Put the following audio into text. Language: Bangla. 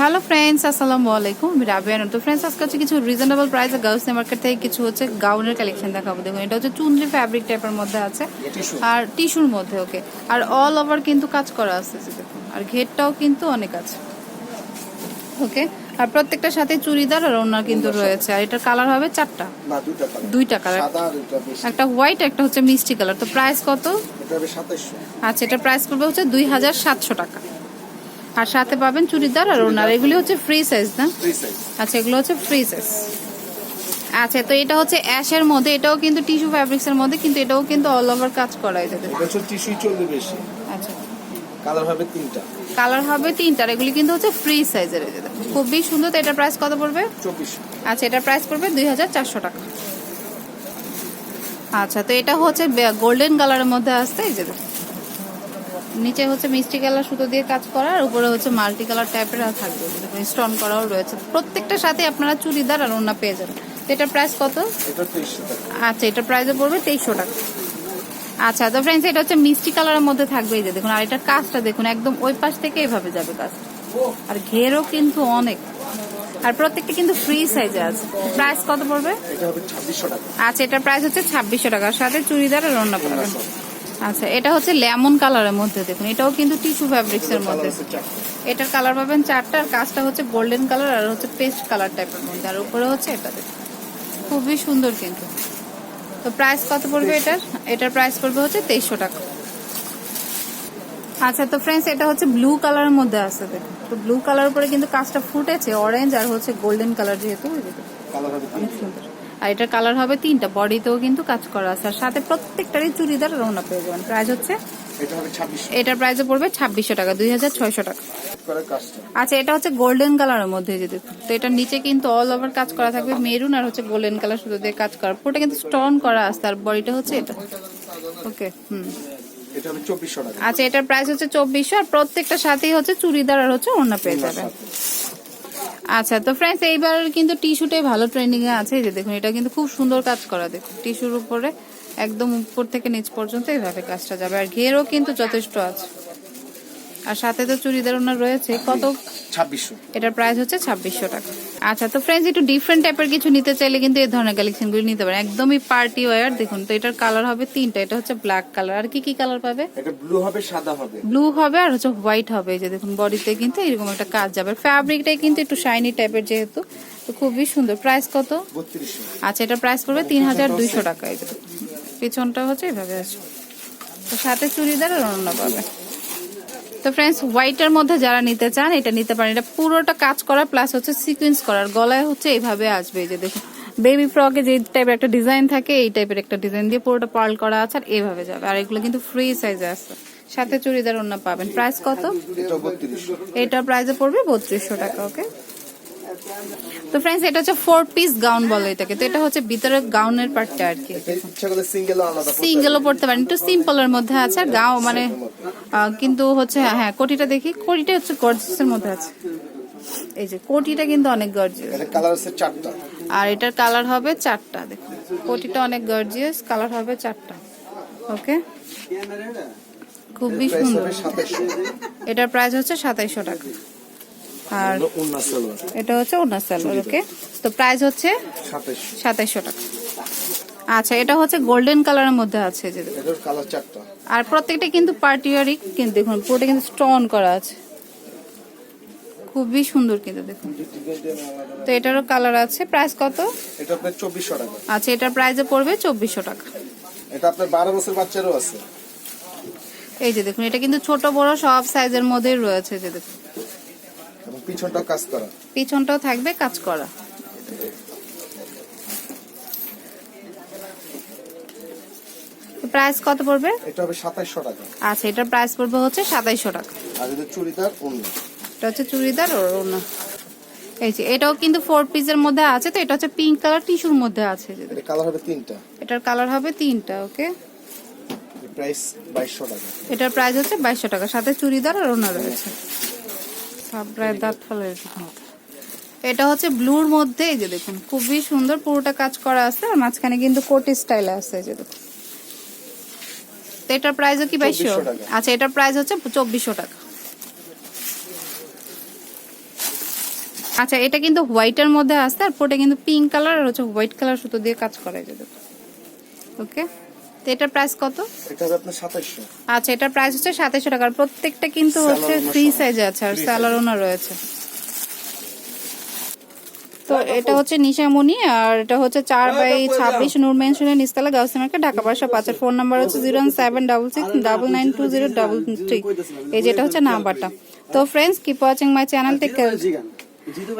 হ্যালো ফ্রেন্ডস আসসালামু আলাইকুম আমি রাবিয়া তো ফ্রেন্ডস আজকে হচ্ছে কিছু রিজনেবল প্রাইসে গার্লস মার্কেট থেকে কিছু হচ্ছে গাউনের কালেকশন দেখাবো। দেখুন এটা হচ্ছে চুনরি ফ্যাব্রিক টাইপের মধ্যে আছে। আর টিস্যুর মধ্যে ওকে আর অল ওভার কিন্তু কাজ করা আছে দেখুন। আর ঘেরটাও কিন্তু অনেক আছে। ওকে আর প্রত্যেকটার সাথে চুড়িদার আর ওনার কিন্তু রয়েছে। আর এটার কালার হবে চারটা। দুইটা কালার একটা হোয়াইট একটা হচ্ছে মিষ্টি কালার তো প্রাইস কত? আচ্ছা এটা প্রাইস পড়বে হচ্ছে দুই হাজার সাতশো টাকা। আর সাথে পাবেন চুড়িদার আর ওনার এগুলি হচ্ছে ফ্রি সাইজ না? আচ্ছা এগুলো হচ্ছে ফ্রি সাইজ আচ্ছা তো এটা হচ্ছে অ্যাশের মধ্যে এটাও কিন্তু টিস্যু ফ্যাব্রিক্সের মধ্যে কিন্তু এটাও কিন্তু অল ওভার কাজ করা যাবে এটা হচ্ছে টিস্যুই চলবে বেশি। আচ্ছা। কালার হবে তিনটা। কালার হবে তিনটার এগুলি কিন্তু হচ্ছে ফ্রি সাইজের। খুবই সুন্দর তো এটার প্রাইস কত পড়বে? আচ্ছা এটার প্রাইস পড়বে দুই হাজার চারশো টাকা। আচ্ছা তো এটা হচ্ছে গোল্ডেন কালারের মধ্যে আসছে এই যে। নিচে হচ্ছে মিষ্টি কালার সুতো দিয়ে কাজ করা আর উপরে হচ্ছে মাল্টি কালার টাইপের থাকবে। স্টোন করাও রয়েছে। প্রত্যেকটার সাথে আপনারা চুড়িদার আর ওনা পেয়ে যাবেন। এটার প্রাইস কত? আচ্ছা এটার প্রাইসে পড়বে তেইশশো টাকা। আচ্ছা তো ফ্রেন্ডস এটা হচ্ছে মিষ্টি কালারের মধ্যে থাকবে। এই যে দেখুন আর এটার কাজটা দেখুন একদম ওই পাশ থেকে এভাবে যাবে কাজ। আর ঘেরও কিন্তু অনেক। আর প্রত্যেকটা কিন্তু ফ্রি সাইজে আছে। প্রাইস কত পড়বে? আচ্ছা এটার প্রাইস হচ্ছে ছাব্বিশশো টাকা। সাথে চুড়িদার আর রান্না পাবেন আচ্ছা এটা হচ্ছে লেমন কালারের মধ্যে দেখুন এটাও কিন্তু টিস্যু ফ্যাব্রিক্স এর মধ্যে। এটার কালার পাবেন চারটা আর কাজটা হচ্ছে গোল্ডেন কালার আর হচ্ছে পেস্ট কালার টাইপের মধ্যে। আর উপরে হচ্ছে এটা দেখুন খুবই সুন্দর কিন্তু। তো প্রাইস কত পড়বে এটার? এটার প্রাইস পড়বে হচ্ছে তেইশশো টাকা। আচ্ছা তো ফ্রেন্ডস এটা হচ্ছে ব্লু কালারের মধ্যে আছে দেখুন। তো ব্লু কালার উপরে কিন্তু কাজটা ফুটেছে অরেঞ্জ আর হচ্ছে গোল্ডেন কালার যেহেতু অনেক সুন্দর। আর এটার কালার হবে তিনটা। বডিতেও কিন্তু কাজ করা আছে। আর সাথে প্রত্যেকটারই চুড়িদার রওনা পেয়ে যাবেন। প্রাইস হচ্ছে এটার প্রাইসে পড়বে ছাব্বিশশো টাকা দুই হাজার ছয়শো টাকা। আচ্ছা এটা হচ্ছে গোল্ডেন কালারের মধ্যে যে দেখুন। তো এটার নিচে কিন্তু অল ওভার কাজ করা থাকবে। মেরুন আর হচ্ছে গোল্ডেন কালার শুধু দিয়ে কাজ করা। পুরোটা কিন্তু স্টোন করা আছে। আর বডিটা হচ্ছে এটা। ওকে হুম। আচ্ছা এটার প্রাইস হচ্ছে চব্বিশশো। আর প্রত্যেকটা সাথেই হচ্ছে চুড়িদার আর হচ্ছে ওড়না পেয়ে যাবেন। আচ্ছা তো ফ্রেন্ডস এইবার কিন্তু টিস্যুটাই ভালো ট্রেন্ডিং এ আছে যে দেখুন, এটা কিন্তু খুব সুন্দর কাজ করা, দেখুন টিস্যুর উপরে, একদম উপর থেকে নিচ পর্যন্ত এইভাবে কাজটা যাবে। আর ঘেরও কিন্তু যথেষ্ট আছে। আর সাথে তো চুড়িদার ওনার রয়েছে। কত? ছাব্বিশশো। এটার প্রাইস হচ্ছে ছাব্বিশশো টাকা। আচ্ছা তো ফ্রেন্ডস একটু ডিফারেন্ট টাইপের কিছু নিতে চাইলে কিন্তু এই ধরনের কালেকশনগুলো নিতে পারেন। একদমই পার্টি ওয়ার দেখুন তো এটার কালার হবে তিনটা। এটা হচ্ছে ব্ল্যাক কালার আর কি কি কালার পাবে? এটা ব্লু হবে সাদা হবে। ব্লু হবে আর হচ্ছে হোয়াইট হবে। এই যে দেখুন বডিতে কিন্তু এরকম একটা কাজ যাবে। ফ্যাব্রিকটাই কিন্তু একটু শাইনি টাইপের যেহেতু তো খুবই সুন্দর। প্রাইস কত? আচ্ছা এটা প্রাইস পড়বে তিন হাজার দুইশো টাকা। এই পিছনটা হচ্ছে এভাবে আছে তো সাথে চুড়িদার আর অন্য পাবে। তো ফ্রেন্ডস হোয়াইটের মধ্যে যারা নিতে চান এটা নিতে পারেন। এটা পুরোটা কাজ করা প্লাস হচ্ছে সিকুয়েন্স করার। গলায় হচ্ছে এইভাবে আসবে এই যে দেখুন। বেবি ফ্রকে যে টাইপের একটা ডিজাইন থাকে এই টাইপের একটা ডিজাইন দিয়ে পুরোটা পার্ল করা আছে আর এইভাবে যাবে। আর এগুলো কিন্তু ফ্রি সাইজে আছে। সাথে চুড়িদার অন্য পাবেন। প্রাইস কত? এটা প্রাইসে পড়বে বত্রিশশো টাকা ওকে তো ফ্রেন্ডস এটা হচ্ছে ফোর পিস গাউন বলে এটাকে। তো এটা হচ্ছে ভিতরে গাউনের পার্টটা আর কি। সিঙ্গেলও পড়তে পারেন। একটু সিম্পলের মধ্যে আছে আর গাও মানে কিন্তু হচ্ছে হ্যাঁ কোটিটা দেখি। কোটিটা হচ্ছে গর্জিয়াসের মধ্যে আছে। এই যে কোটিটা কিন্তু অনেক গর্জিয়াস এটা কালার আছে চারটা। আর এটার কালার হবে চারটা দেখুন। কোটিটা অনেক গর্জিয়াস কালার হবে চারটা। ওকে খুবই সুন্দর। এটার প্রাইস হচ্ছে সাতাইশশো টাকা। আর এটা হচ্ছে ওনার সালোয়ার ওকে? তো প্রাইস হচ্ছে সাতাইশশো টাকা। আচ্ছা এটা হচ্ছে গোল্ডেন কালারের মধ্যে আছে যে আর প্রত্যেকটা কিন্তু পার্টিওয়ারি কিন্তু দেখুন পুরোটা কিন্তু স্টোন করা আছে। খুবই সুন্দর কিন্তু দেখুন। তো এটারও কালার আছে। প্রাইস কত? এটা আপনার চব্বিশশো টাকা। আচ্ছা এটার প্রাইসে পড়বে চব্বিশশো টাকা। এটা আপনার বারো বছর বাচ্চারও আছে। এই যে দেখুন এটা কিন্তু ছোট বড় সব সাইজের মধ্যেই রয়েছে যে দেখুন। পিছনটা কাজ করা? পিছনটাও থাকবে কাজ করা। প্রাইস কত পড়বে? এটা হবে সাতাইশশো টাকা। আচ্ছা এটার প্রাইস পড়বে হচ্ছে সাতাইশশো টাকা। আর যদি চুড়িদার অন্য এটা হচ্ছে চুড়িদার অন্য এই যে এটাও কিন্তু ফোর পিসের মধ্যে আছে তো এটা হচ্ছে পিঙ্ক কালার টিস্যুর মধ্যে আছে। এটা কালার হবে তিনটা। এটার কালার হবে তিনটা ওকে প্রাইস বাইশশো টাকা। এটার প্রাইস হচ্ছে বাইশশো টাকা সাথে চুড়িদার আর ওনা রয়েছে। সাবরায় দাঁত ফেলে এটা হচ্ছে ব্লুর মধ্যে এই যে দেখুন খুবই সুন্দর পুরোটা কাজ করা আছে আর মাঝখানে কিন্তু কোটি স্টাইলে আছে এই যে দেখুন। তো এটার প্রাইসও কি বাইশশো আচ্ছা এটার প্রাইস হচ্ছে চব্বিশশো টাকা। আচ্ছা এটা কিন্তু হোয়াইটের মধ্যে আসছে আর পুরোটা কিন্তু পিঙ্ক কালার আর হচ্ছে হোয়াইট কালার সুতো দিয়ে কাজ করা যাবে ওকে? এটার প্রাইস কত? এটা আপনার আচ্ছা এটার প্রাইস হচ্ছে সাতাশশো টাকা। প্রত্যেকটা কিন্তু হচ্ছে ফ্রি। সাইজে আছে আর Free স্যালারোনা রয়েছে। তো এটা হচ্ছে নিশামণি আর এটা হচ্ছে চার বাই ছাব্বিশ নূর মেনশনের নিস্তালা গাউসি মার্কেট ঢাকা বারোশো পাঁচের ফোন নাম্বার হচ্ছে zero seven double six double nine two zero double three এই যেটা হচ্ছে নাম্বারটা। তো friends keep watching my channel Jitu